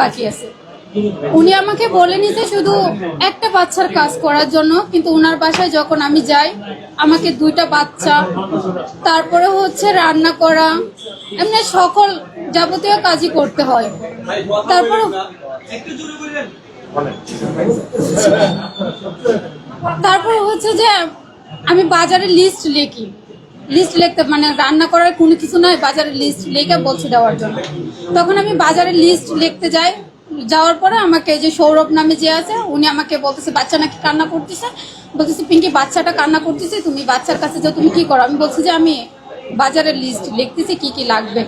বাকি আছে। উনি আমাকে বলেনি যে শুধু একটা বাচ্চার কাজ করার জন্য, কিন্তু ওনার বাসায় যখন আমি যাই, আমাকে দুইটা বাচ্চা, তারপরে হচ্ছে রান্না করা, এমনি সকল যাবতীয় কাজই করতে হয়। তারপরে তারপরে হচ্ছে যে আমি বাজারে লিস্ট লিখি। লিস্ট লিখতে মানে রান্না করার কোনো কিছু নয়, বাজারে লিস্ট লিখে বলছি দেওয়ার জন্য। তখন আমি বাজারে লিস্ট লিখতে যাই, যাওয়ার পরে আমাকে যে সৌরভ নামে যে আছে, উনি আমাকে বলতেছে, বাচ্চা নাকি কান্না করতেছে? বলতেছে, পিঙ্কি, বাচ্চাটা কান্না করতেছে, তুমি বাচ্চার কাছে যাও, তুমি কি করো? আমি বলছি যে, আমি বাজারের লিস্ট লিখতেছি, কি কি লাগবে?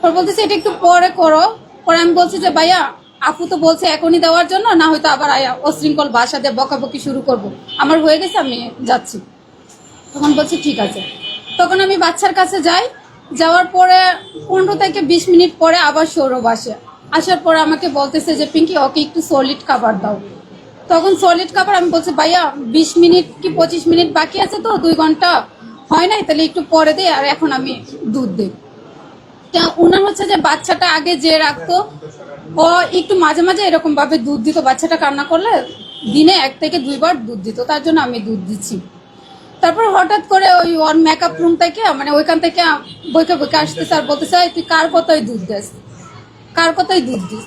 পর বলতেছে, এটা একটু পরে করো। পরে আমি বলছি যে, ভাইয়া, আপু তো বলছে এখনই দেওয়ার জন্য, না হয়তো আবার আয়া অশৃঙ্খল বাসা দিয়ে বকাবকি শুরু করব। আমার হয়ে গেছে, আমি যাচ্ছি। তখন বলছি, ঠিক আছে। তখন আমি বাচ্চার কাছে যাই, যাওয়ার পরে পনেরো থেকে বিশ মিনিট পরে আবার সৌরভ আসে। আসার পরে আমাকে বলতেছে যে, পিঙ্কি, ওকে একটু সলিড খাবার দাও। তখন সলিড খাবার আমি বলছি, ভাইয়া, বিশ মিনিট কি পঁচিশ মিনিট বাকি আছে তো? দুই ঘণ্টা হয় নাই, তাহলে একটু পরে দে আর এখন আমি দুধ দিই। তা ওনার হচ্ছে যে, বাচ্চাটা আগে যে রাখতো, ও একটু মাঝে মাঝে এরকম ভাবে দুধ দিত। বাচ্চাটা কান্না করলে দিনে এক থেকে দুইবার দুধ দিত, তার জন্য আমি দুধ দিচ্ছি। তারপর হঠাৎ করে ওই ওর মেকআপ রুম থেকে মানে ওইখান থেকে বইকে বইকে আসতেছে আর "এই তুই কার কথাই দুধ দিস? কার কথাই দুধ দিস?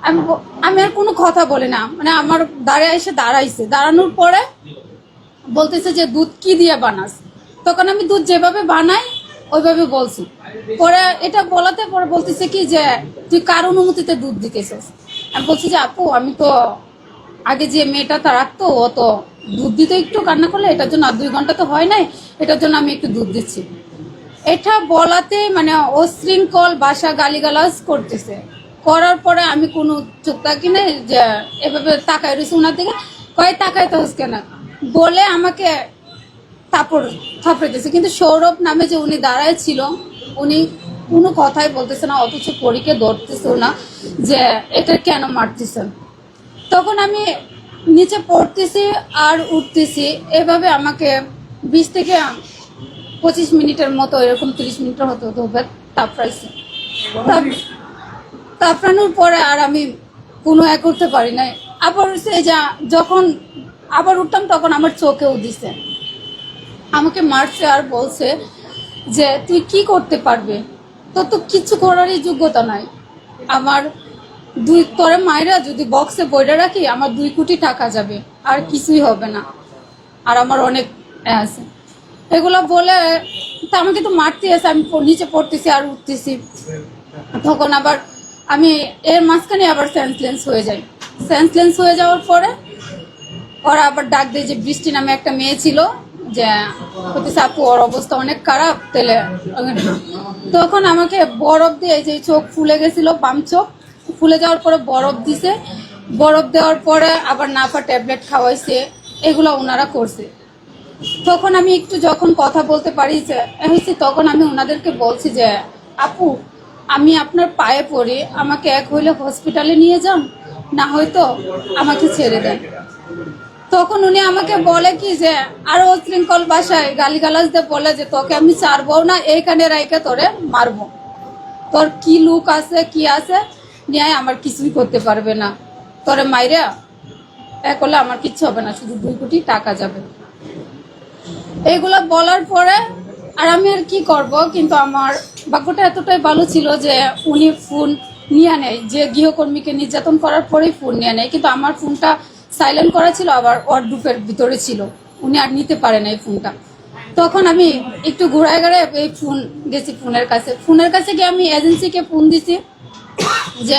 আমি আমি আর কোনো কথা বলি না। মানে আমার দাঁড়িয়ে এসে দাঁড়াইছে। দাঁড়ানোর পরে বলতেছে যে, দুধ কি দিয়ে বানাস? তখন আমি দুধ যেভাবে বানাই, ওইভাবে বলছি। পরে এটা বলাতে পরে বলতেছে কি যে, তুই কার অনুমতিতে দুধ দিতেছিস? আমি বলছি যে, আপু, আমি তো আগে যে মেয়েটা তা রাখতো, ও তো দুধ দিতে একটু কান্না করলে এটার জন্য আর দুই ঘণ্টা তো হয় নাই, এটার জন্য আমি একটু দুধ দিচ্ছি। এটা বলাতে মানে অশৃঙ্খল বাসা গালিগালাজ করতেছে। করার পরে আমি কোনো চুপ থাকি না যে এভাবে তাকায় রয়েছে ওনার দিকে, কয় তাকায় তো কেন বলে আমাকে তারপর থাপড়েতেছে কিন্তু সৌরভ নামে যে উনি দাঁড়ায় ছিল, উনি কোনো কথাই বলতেছে না, অথচ পরীকে ধরতেছেও না যে এটা কেন মারতেছেন। তখন আমি নিচে পড়তেছি আর উঠতেছি। এভাবে আমাকে বিশ থেকে পঁচিশ মিনিটের মতো, এরকম তিরিশ মিনিটের মতো ধোবে তাপড়াইছে তাপ- তাপড়ানোর পরে আর আমি কোনো এক করতে পারি নাই। আবার সে যা যখন আবার উঠতাম তখন আমার চোখেও দিছে। আমাকে মারছে আর বলছে যে, তুই কি করতে পারবে? তোর তো কিছু করারই যোগ্যতা নাই। আমার দুই তোরে মায়েরা যদি বক্সে বইটা রাখি, আমার দুই কোটি টাকা যাবে। আর কিছুই হবে না। আর আমার অনেক আছে। এগুলো বলে, তা আমাকে তো মারতে আছে। আমি নিচে পড়তেছি আর উঠতেছি। তখন আবার আমি এর মাঝখানে আবার সেন্সলেন্স হয়ে যাই। সেন্সলেন্স হয়ে যাওয়ার পরে ওরা আবার ডাক দেয় যে, বৃষ্টি নামে একটা মেয়ে ছিল যে, বলতেছে, আপু, ওর অবস্থা অনেক খারাপ। তেলে তখন আমাকে বরফ দিয়ে যে চোখ ফুলে গেছিল, বাম চোখ। ফুলে যাওয়ার পরে বরফ দিছে। বরফ দেওয়ার পরে আবার নাফা ট্যাবলেট খাওয়াইছে। এগুলো ওনারা করছে। তখন আমি একটু যখন কথা বলতে পারি হয়েছে তখন আমি ওনাদেরকে বলছি যে, আপু, আমি আপনার পায়ে পড়ি, আমাকে এক হইলে হসপিটালে নিয়ে যান, না হয়তো আমাকে ছেড়ে দেন। তখন উনি আমাকে বলে কি যে, আরও অশৃঙ্খল ভাষায় গালিগালাজ দিয়ে বলে যে, তোকে আমি ছাড়বো না, এইখানে রাইকে তোরে মারবো। তোর কি লুক আছে, কি আছে? নিয়ে আমার কিছুই করতে পারবে না। তোরে মাইরা এক হলে আমার কিচ্ছু হবে না, শুধু দুই কোটি টাকা যাবে। এইগুলো বলার পরে আর আমি আর কি করব, কিন্তু আমার ভাগ্যটা এতটাই ভালো ছিল যে উনি ফোন নিয়ে নেয়। যে গৃহকর্মীকে নির্যাতন করার পরেই ফোন নিয়ে নেয়, কিন্তু আমার ফোনটা সাইলেন্ট করা ছিল, আবার ওয়ার্ডরুপের ভিতরে ছিল। উনি আর নিতে পারে না এই ফোনটা। তখন আমি একটু ঘুরায় ঘুরায় এই ফোন গেছি ফোনের কাছে। ফোনের কাছে গিয়ে আমি এজেন্সিকে ফোন দিছি। যে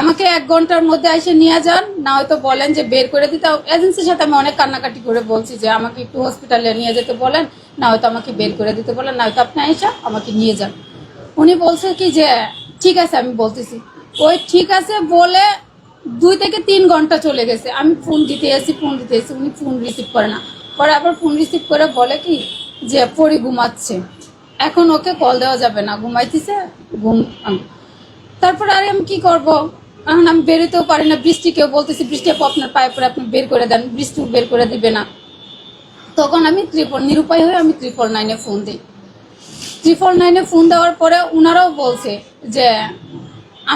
আমাকে এক ঘণ্টার মধ্যে এসে নিয়ে যান, না হয়তো বলেন যে বের করে দিতে। এজেন্সির সাথে আমি অনেক কান্নাকাটি করে বলছি যে আমাকে একটু হসপিটালে নিয়ে যেতে বলেন, না হয়তো আমাকে বের করে দিতে বলেন, না হয়তো আপনি এসে আমাকে নিয়ে যান। উনি বলছে কি যে, ঠিক আছে, আমি বলতেছি। ওই ঠিক আছে বলে দুই থেকে তিন ঘণ্টা চলে গেছে। আমি ফোন দিতে এসেছি ফোন দিতে এসেছি, উনি ফোন রিসিভ করে না। পরে আবার ফোন রিসিভ করে বলে কি যে, পরি ঘুমাচ্ছে। এখন ওকে কল দেওয়া যাবে না। ঘুমাইতেছে, ঘুম তারপর আরে আমি কি করব? এখন আমি বেরোতেও পারি না, বৃষ্টিকেও বলতেছি, বৃষ্টি আপু আপনার পায়ে পরে আপনি বের করে দেন, বৃষ্টি বের করে দিবে না। তখন আমি ত্রিপল, নিরুপায় হয়ে আমি ত্রিপল নাইনে ফোন দিই। ত্রিপল নাইনে ফোন দেওয়ার পরে ওনারাও বলছে যে,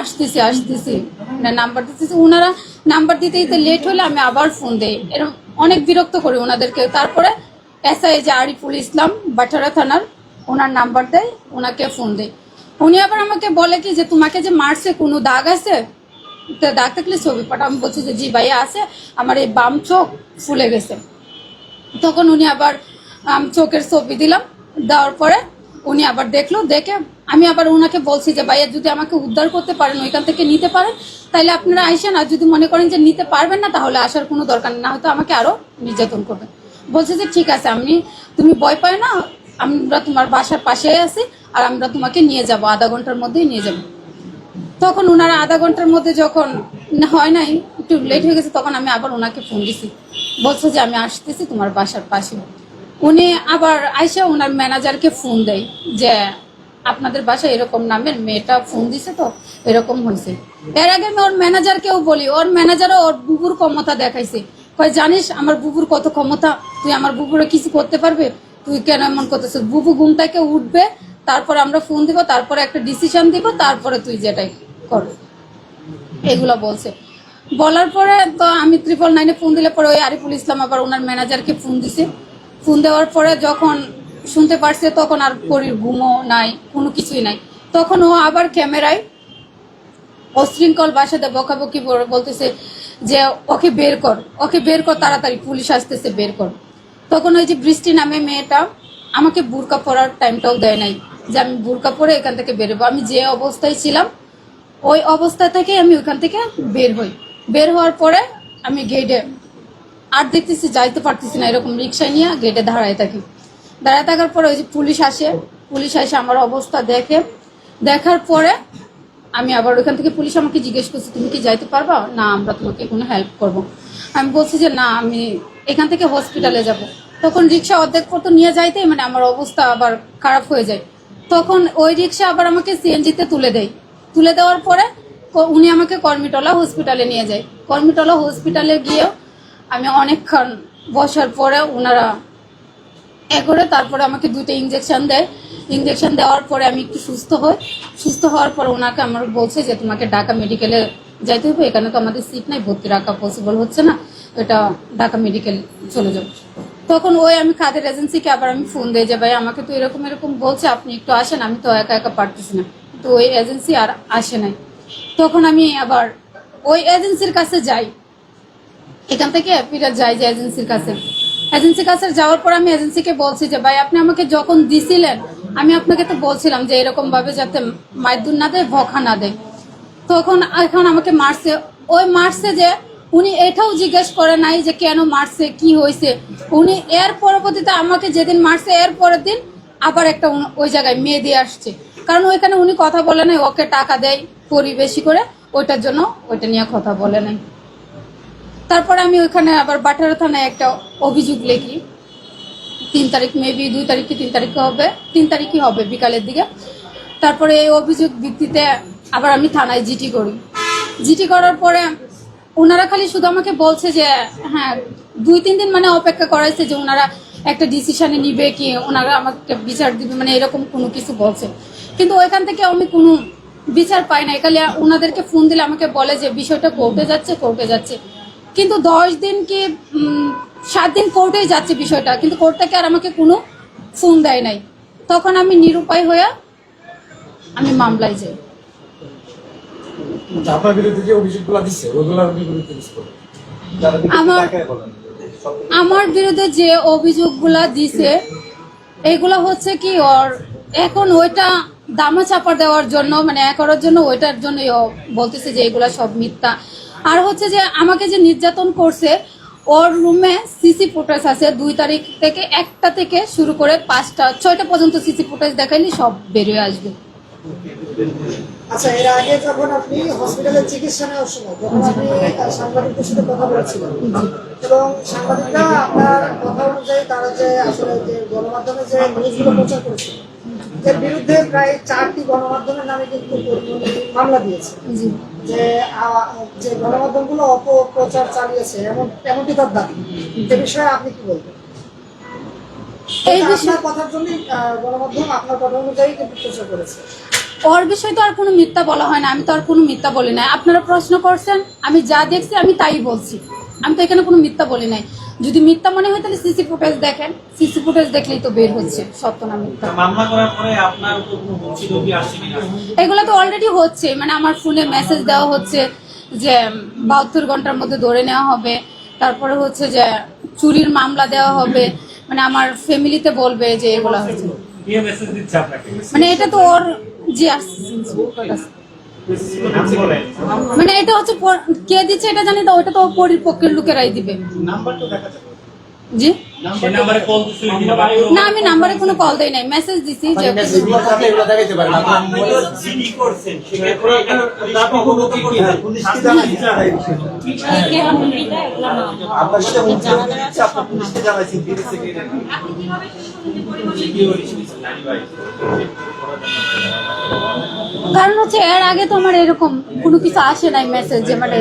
আসতেছি আসতেছি, না, নাম্বার দিতেছি। ওনারা নাম্বার দিতে দিতে লেট হলে আমি আবার ফোন দিই। এরকম অনেক বিরক্ত করি ওনাদেরকে তারপরে এসআই যে আরিফুল ইসলাম, বাটারা থানার ওনার নাম্বার দেয় ওনাকে ফোন দেয় উনি আবার আমাকে বলে কি যে, তোমাকে যে মারছে, কোনো দাগ আছে? তো দাগ থাকলে ছবি পাঠা আমি বলছি যে, জি ভাইয়া আছে, আমার এই বাম চোখ ফুলে গেছে। তখন উনি আবার চোখের ছবি দিলাম। দেওয়ার পরে উনি আবার দেখল, দেখে আমি আবার ওনাকে বলছি যে, ভাইয়া, যদি আমাকে উদ্ধার করতে পারেন, ওইখান থেকে নিতে পারেন তাহলে আপনারা আইসেন আর যদি মনে করেন যে, নিতে পারবেন না, তাহলে আসার কোনো দরকার না হয়তো আমাকে আরও নির্যাতন করবে। বলছে যে, ঠিক আছে আমি তুমি ভয় পায় না, আমরা তোমার বাসার পাশেই আছি আর আমরা তোমাকে নিয়ে যাব, আধা ঘণ্টার মধ্যেই নিয়ে যাব। তখন ওনারা আধা ঘণ্টার মধ্যে যখন হয় নাই, একটু লেট হয়ে গেছে, তখন আমি আবার ওনাকে ফোন দিছি। বলছে যে, আমি আসতেছি তোমার বাসার পাশে। উনি আবার আইসা ওনার ম্যানেজারকে ফোন দেয় যে, আপনাদের বাসায় এরকম নামের মেয়েটা ফোন দিছে তো, এরকম হয়েছে এর আগে আমি ওর ম্যানেজারকেও বলি, ওর ম্যানেজারও ওর বুবুর ক্ষমতা দেখাইছে। কয়, জানিস, আমার বুবুর কত ক্ষমতা? তুই আমার বুবুরে কিছু করতে পারবে? তুই কেন এমন করতেছিস? বুবু ঘুম থেকে উঠবে তারপর আমরা ফোন দিব, তারপরে একটা ডিসিশন দিব, তারপরে তুই যেটাই কর। এগুলো বলছে। বলার পরে তো আমি ত্রিপল নাইনে ফোন দিলে পরে ওই আরিফুল ইসলাম আবার ওনার ম্যানেজারকে ফোন দিছে। ফোন দেওয়ার পরে যখন শুনতে পারছে তখন আর পরির ঘুমও নাই, কোনো কিছুই নাই। তখন ও আবার ক্যামেরায় অশৃঙ্খল বাসাতে বকাবকি বলতেছে যে, ওকে বের কর, ওকে বের কর, তাড়াতাড়ি পুলিশ আসতেছে, বের কর। তখন ওই যে বৃষ্টি নামে মেয়েটা আমাকে বুরকা পরার টাইমটাও দেয় নাই। যে আমি বুরকা পরে এখান থেকে বেরোবো আমি যে অবস্থায় ছিলাম, ওই অবস্থা থেকে আমি ওইখান থেকে বের হই। বের হওয়ার পরে আমি গেটে আর দেখতেছি, যাইতে পারতেছি না, এরকম রিক্সায় নিয়ে গেটে দাঁড়ায় থাকি। দাঁড়ায় থাকার পরে ওই যে পুলিশ আসে, পুলিশ এসে আমার অবস্থা দেখে। দেখার পরে আমি আবার ওইখান থেকে পুলিশ আমাকে জিজ্ঞেস করছে, তুমি কি যাইতে পারবা? না, আমরা তোমাকে কোনো হেল্প করব। আমি বলছি যে, না, আমি এখান থেকে হসপিটালে যাব। তখন রিক্সা অর্ধেক পর্যন্ত নিয়ে যাইতেই মানে আমার অবস্থা আবার খারাপ হয়ে যায়। তখন ওই রিক্সা আবার আমাকে সিএনজিতে তুলে দেয়। তুলে দেওয়ার পরে উনি আমাকে কর্মিটলা হসপিটালে নিয়ে যায়। কর্মিটলা হসপিটালে গিয়েও আমি অনেকক্ষণ বসার পরে ওনারা এ করে তারপরে আমাকে দুটো ইঞ্জেকশন দেয়। ইঞ্জেকশন দেওয়ার পরে আমি একটু সুস্থ হই। সুস্থ হওয়ার পর ওনাকে আমার বলছে যে, তোমাকে ঢাকা মেডিকেলে যাইতে হবে। এখানে তো আমাদের সিট নাই, ভর্তি রাখা পসিবল হচ্ছে না। এটা ঢাকা মেডিকেল চলে যাও। তখন ওই আমি খাদের এজেন্সিকে আবার আমি ফোন দিই যে, ভাই, আমাকে তো এরকম এরকম বলছে, আপনি একটু আসেন, আমি তো একা একা পারতেছি না। তো ওই এজেন্সি আর আসে নাই। তখন আমি আবার ওই এজেন্সির কাছে যাই। এখান থেকে ফিরে যাই যে এজেন্সির কাছে। এজেন্সির কাছে যাওয়ার পর আমি এজেন্সিকে বলছি যে, ভাই, আপনি আমাকে যখন দিছিলেন, আমি আপনাকে তো বলছিলাম যে এরকম ভাবে যাতে মাইদুর না দেয় ভখা না দেয়। তখন এখন আমাকে মারছে। ওই মারছে যে উনি এটাও জিজ্ঞেস করে নাই যে কেন মারছে, কি হয়েছে। উনি এর পরবর্তীতে আমাকে যেদিন মারছে, এর পরের দিন আবার একটা ওই জায়গায় মেয়ে দিয়ে আসছে। কারণ ওইখানে উনি কথা বলে নাই, ওকে টাকা দেয় পরি বেশি করে, ওইটার জন্য ওইটা নিয়ে কথা বলে নাই। তারপরে আমি ওইখানে আবার বাটারা থানায় একটা অভিযোগ লিখি। তিন তারিখ মেবি দুই তারিখ কি তিন তারিখে হবে, তিন তারিখই হবে বিকালের দিকে। তারপরে এই অভিযোগ ভিত্তিতে আবার আমি থানায় জিটি করি। জিটি করার পরে ওনারা খালি শুধু আমাকে বলছে যে হ্যাঁ দুই, তিন দিন মানে অপেক্ষা করাইছে যে ওনারা একটা ডিসিশানে নিবে কি ওনারা আমাকে বিচার দিবে মানে এরকম কোনো কিছু বলছে। কিন্তু ওইখান থেকে আমি কোনো বিচার পাই না খালি ওনাদেরকে ফোন দিলে আমাকে বলে যে বিষয়টা কোর্টে যাচ্ছে কোর্টে যাচ্ছে। কিন্তু দশ দিন কি সাত দিন কোর্টেই যাচ্ছে বিষয়টা, কিন্তু কোর্ট থেকে আর আমাকে কোনো ফোন দেয় নাই। তখন আমি নিরুপায় হয়ে আমি মামলায় যাই। আপনার বিরুদ্ধে যে অভিযোগগুলো দিচ্ছে বিরুদ্ধে আমার আমার বিরুদ্ধে যে অভিযোগগুলা দিছে এগুলো হচ্ছে কি ওর এখন ওইটা দামা চাপা দেওয়ার জন্য মানে এক করার জন্য ওইটার জন্য বলতেছে যে এগুলা সব মিথ্যা। আর হচ্ছে যে আমাকে যে নির্যাতন করছে ওর রুমে সিসি ফুটেজ আছে দুই তারিখ থেকে একটা থেকে শুরু করে পাঁচটা ছয়টা পর্যন্ত সিসি ফুটেজ দেখাইলে সব বেরিয়ে আসবে। আচ্ছা এর আগে যখন আপনি হসপিটালে চিকিৎসা নেওয়ার সময় যখন আপনি সাংবাদিকদের সাথে কথা বলেছিলেন এবং সাংবাদিকরা আপনার কথা অনুযায়ী তারা যে আসলে যে গণমাধ্যমে যে নিউজগুলো প্রচার করেছে এর বিরুদ্ধে প্রায় চারটি গণমাধ্যমের নামে কিন্তু মামলা দিয়েছে। যে যে গণমাধ্যমগুলো অপপ্রচার চালিয়েছে এমন এমনটি তার দাবি। এ বিষয়ে আপনি কি বলবেন? এই বিষয়ে কথার জন্যই গণমাধ্যম আপনার কথা অনুযায়ী কিন্তু প্রচার করেছে। ওর বিষয়ে তো আর কোনো মিথ্যা বলা হয় না আমি তো আর কোনো মিথ্যা বলি নাই। আপনারা প্রশ্ন করছেন আমি যা দেখছি আমি তাই বলছি। আমি তো এখানে কোনো মিথ্যা বলি নাই। যদি মিথ্যা মনে হয় তাহলে সিসি ফুটেজ দেখেন সিসি ফুটেজ দেখলেই তো বের হচ্ছে সত্য না মিথ্যা। মামলা করার পরে আপনার এগুলো তো অলরেডি হচ্ছে মানে আমার ফোনে মেসেজ দেওয়া হচ্ছে যে বাহাত্তর ঘণ্টার মধ্যে ধরে নেওয়া হবে। তারপরে হচ্ছে যে চুরির মামলা দেওয়া হবে। মানে আমার ফ্যামিলিতে বলবে যে এগুলো হচ্ছে। কে মেসেজ দিচ্ছে আপনাকে। মানে এটা তো ওর বলেন মানে এটা হচ্ছে কে দিচ্ছে এটা জানি তো ওটা তো পরিপক্ষের লোকেরাই দিবে। জি নাম্বারে কিনা বা না আমি নাম্বারে কোনো কল দেই নাই মেসেজ দিছি যে? কারণ হচ্ছে এর আগে তো আমার এরকম কোনো কিছু আসে নাই মেসেজ যে মানে